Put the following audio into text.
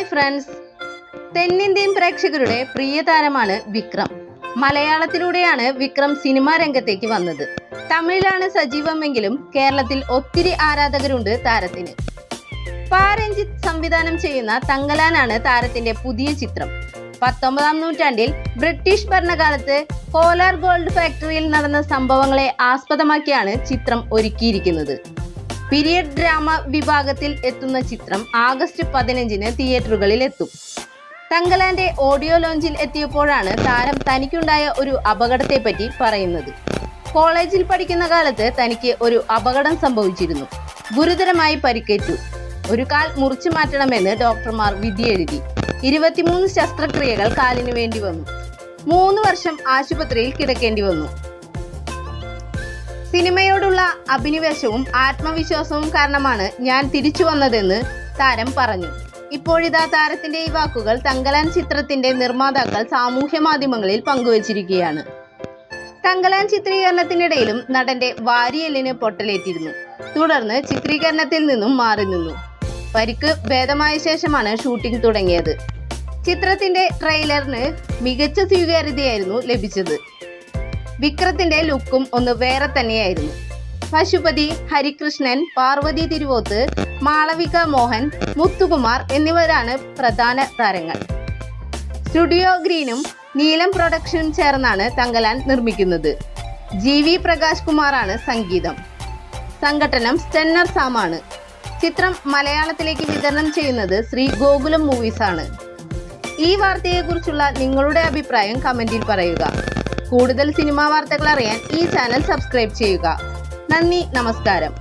Hi friends. തെന്നിന്ത്യൻ പ്രേക്ഷകരുടെ പ്രിയ താരമാണ് വിക്രം. മലയാളത്തിലൂടെയാണ് വിക്രം സിനിമാ രംഗത്തേക്ക് വന്നത്. തമിഴിലാണ് സജീവമെങ്കിലും കേരളത്തിൽ ഒത്തിരി ആരാധകരുണ്ട് താരത്തിന്. പാരഞ്ജിത്ത് സംവിധാനം ചെയ്യുന്ന തങ്കലാനാണ് താരത്തിന്റെ പുതിയ ചിത്രം. പത്തൊമ്പതാം നൂറ്റാണ്ടിൽ ബ്രിട്ടീഷ് ഭരണകാലത്ത് കോലാർ ഗോൾഡ് ഫാക്ടറിയിൽ നടന്ന സംഭവങ്ങളെ ആസ്പദമാക്കിയാണ് ചിത്രം ഒരുക്കിയിരിക്കുന്നത്. പീരിയഡ് ഡ്രാമ വിഭാഗത്തിൽ എത്തുന്ന ചിത്രം ആഗസ്റ്റ് പതിനഞ്ചിന് തിയേറ്ററുകളിൽ എത്തും. തങ്കലാന്റെ ഓഡിയോ ലോഞ്ചിൽ എത്തിയപ്പോഴാണ് താരം തനിക്കുണ്ടായ ഒരു അപകടത്തെപ്പറ്റി പറയുന്നത്. കോളേജിൽ പഠിക്കുന്ന കാലത്ത് തനിക്ക് ഒരു അപകടം സംഭവിച്ചിരുന്നു. ഗുരുതരമായി പരിക്കേറ്റു. ഒരു കാൽ മുറിച്ചു മാറ്റണമെന്ന് ഡോക്ടർമാർ വിധി എഴുതി. ഇരുപത്തിമൂന്ന് ശസ്ത്രക്രിയകൾ കാലിന് വേണ്ടി വന്നു. മൂന്ന് വർഷം ആശുപത്രിയിൽ കിടക്കേണ്ടി വന്നു. സിനിമയോടുള്ള അഭിനിവേശവും ആത്മവിശ്വാസവും കാരണമാണ് ഞാൻ തിരിച്ചു വന്നതെന്ന് താരം പറഞ്ഞു. ഇപ്പോഴിതാ താരത്തിന്റെ ഈ വാക്കുകൾ തങ്കലാൻ ചിത്രത്തിന്റെ നിർമ്മാതാക്കൾ സാമൂഹ്യ മാധ്യമങ്ങളിൽ പങ്കുവച്ചിരിക്കുകയാണ്. തങ്കലാൻ ചിത്രീകരണത്തിനിടയിലും നടന്റെ വാരിയലിന് പൊട്ടലേറ്റിരുന്നു. തുടർന്ന് ചിത്രീകരണത്തിൽ നിന്നും മാറി നിന്നു. പരിക്ക് ഭേദമായ ശേഷമാണ് ഷൂട്ടിംഗ് തുടങ്ങിയത്. ചിത്രത്തിന്റെ ട്രെയിലറിന് മികച്ച സ്വീകാര്യതയായിരുന്നു ലഭിച്ചത്. വിക്രത്തിന്റെ ലുക്കും ഒന്ന് വേറെ തന്നെയായിരുന്നു. പശുപതി ഹരികൃഷ്ണൻ പാർവതി തിരുവോത്ത് മാളവിക മോഹൻ മുത്തുകുമാർ എന്നിവരാണ് പ്രധാന താരങ്ങൾ. സ്റ്റുഡിയോ ഗ്രീനും നീലം പ്രൊഡക്ഷനും ചേർന്നാണ് തങ്കലാൻ നിർമ്മിക്കുന്നത്. ജി വി പ്രകാശ് കുമാറാണ് സംഗീതം. സംഘടനം സ്റ്റെന്നർ സാമാണ്. ചിത്രം മലയാളത്തിലേക്ക് വിതരണം ചെയ്യുന്നത് ശ്രീ ഗോകുലം മൂവീസാണ് ഈ വാർത്തയെക്കുറിച്ചുള്ള നിങ്ങളുടെ അഭിപ്രായം കമന്റിൽ പറയുക. കൂടുതൽ സിനിമാ വാർത്തകൾ അറിയാൻ ഈ ചാനൽ സബ്സ്ക്രൈബ് ചെയ്യുക. നന്ദി നമസ്കാരം.